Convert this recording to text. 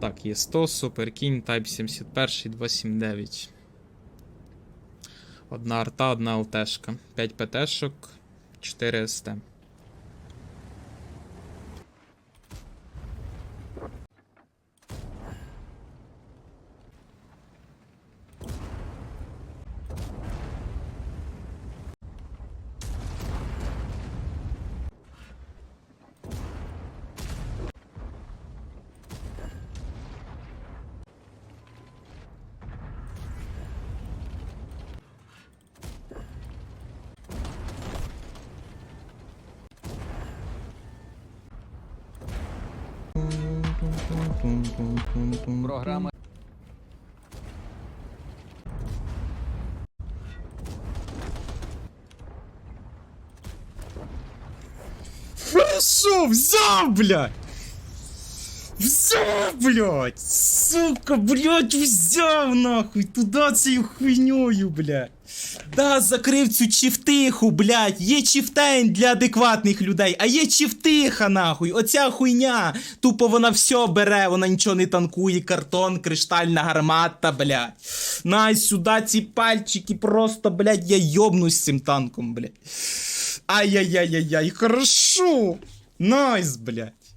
Так, є 100, Супер Кінь, Type 71, 279. Одна арта, одна ЛТшка. 5 ПТшок, 4 СТ. Програма Хорошо, взяв, блядь! Взяв, блядь! Сука, блядь, взяв нахуй! Туда цією хуйньою, блядь! Да, закрив цю чифтиху, блядь! Є чифтейн для адекватних людей, а є чифтиха, нахуй! Оця хуйня! Тупо вона все бере, вона нічого не танкує, картон, криштальна гармата, блядь! На сюди ці пальчики, просто, блядь, я йобнусь цим танком, блядь! Ай-яй-яй-яй-яй, хорошо! Найс, блядь!